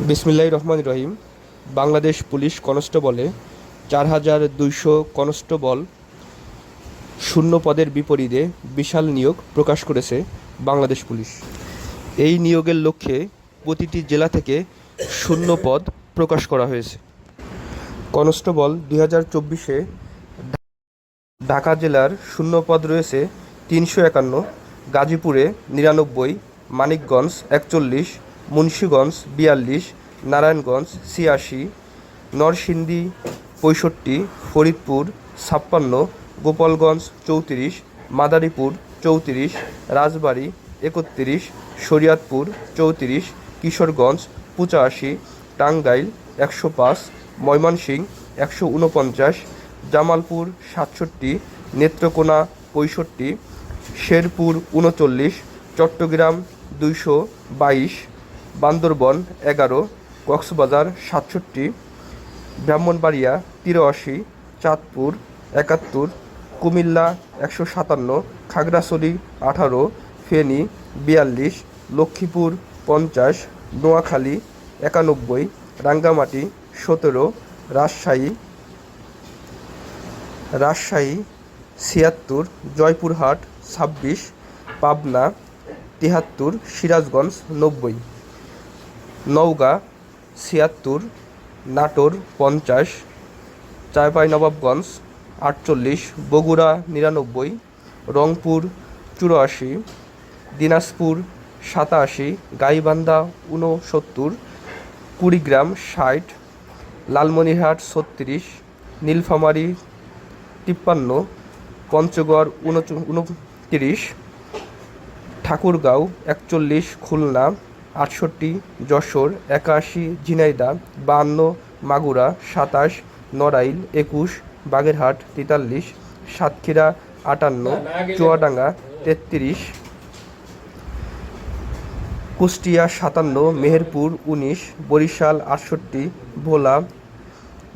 বিসমিল্লাহ রহমান রহিম। বাংলাদেশ পুলিশ কনস্টেবলে চার হাজার দুইশো কনস্টেবল শূন্য পদের বিপরীতে বিশাল নিয়োগ প্রকাশ করেছে বাংলাদেশ পুলিশ। এই নিয়োগের লক্ষ্যে প্রতিটি জেলা থেকে শূন্য পদ প্রকাশ করা হয়েছে। কনস্টেবল দুই হাজার চব্বিশে ঢাকা জেলার শূন্য পদ রয়েছে তিনশো একান্ন, গাজীপুরে নিরানব্বই, মানিকগঞ্জ একচল্লিশ মুন্সীগঞ্জ বিয়াল্লিশ, নারায়ণগঞ্জ ছিয়াশি, নরসিংদী পঁয়ষট্টি, ফরিদপুর ছাপ্পান্ন, গোপালগঞ্জ চৌত্রিশ, মাদারীপুর চৌত্রিশ, রাজবাড়ী একত্রিশ, শরিয়াতপুর চৌত্রিশ, কিশোরগঞ্জ পঁচাশি, টাঙ্গাইল একশো পাঁচ ময়মনসিংহ একশো উনপঞ্চাশ, জামালপুর সাতষট্টি, নেত্রকোনা পঁয়ষট্টি, শেরপুর উনচল্লিশ, চট্টগ্রাম দুইশো বাইশ বান্দরবন এগারো, কক্সবাজার সাতষট্টি, ব্রাহ্মণবাড়িয়া তিরাশি, চাঁদপুর একাত্তর, কুমিল্লা একশো সাতান্ন, খাগড়াছড়ি আঠারো, ফেনী বিয়াল্লিশ, লক্ষ্মীপুর পঞ্চাশ, নোয়াখালী একানব্বই, রাঙ্গামাটি সতেরো, রাজশাহী রাজশাহী ছিয়াত্তর, জয়পুরহাট ছাব্বিশ, পাবনা তিয়াত্তর সিরাজগঞ্জ নব্বই। নওগাঁ, ছিয়াত্তর, নাটোর, পঞ্চাশ চাঁপাইনবাবগঞ্জ আটচল্লিশ, বগুড়া, নিরানব্বই, রংপুর, চুরাশি, দিনাজপুর, সাতাশি, গাইবান্ধা, ঊনসত্তর, কুড়িগ্রাম, ষাট, লালমনিরহাট, ছত্রিশ, নীলফামারী, তিপ্পান্ন, পঞ্চগড় উনত্রিশ ঠাকুরগাঁও, একচল্লিশ, খুলনা আটষট্টি, যশোর, একাশি ঝিনাইদহ বাহান্ন মাগুরা, সাতাশ, নড়াইল, একুশ, বাগেরহাট, তেতাল্লিশ, সাতক্ষীরা, আটান্ন, চুয়াডাঙ্গা, তেত্রিশ, কুষ্টিয়া, সাতান্ন, মেহেরপুর, উনিশ, বরিশাল, আটষট্টি, ভোলা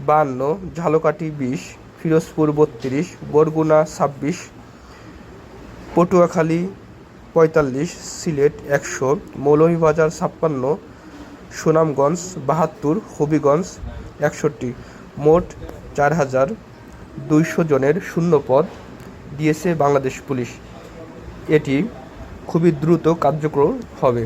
বাহান্ন ঝালকাঠি, বিশ, ফিরোজপুর, বত্রিশ, বরগুনা, ছাব্বিশ, পটুয়াখালী পঁয়তাল্লিশ, সিলেট একশো, মৌলভীবাজার ছাপ্পান্ন, সুনামগঞ্জ বাহাত্তর, হবিগঞ্জ একষট্টি। মোট চার হাজার দুইশো জনের শূন্য পদ দিয়েছে বাংলাদেশ পুলিশ। এটি খুবই দ্রুত কার্যকর হবে।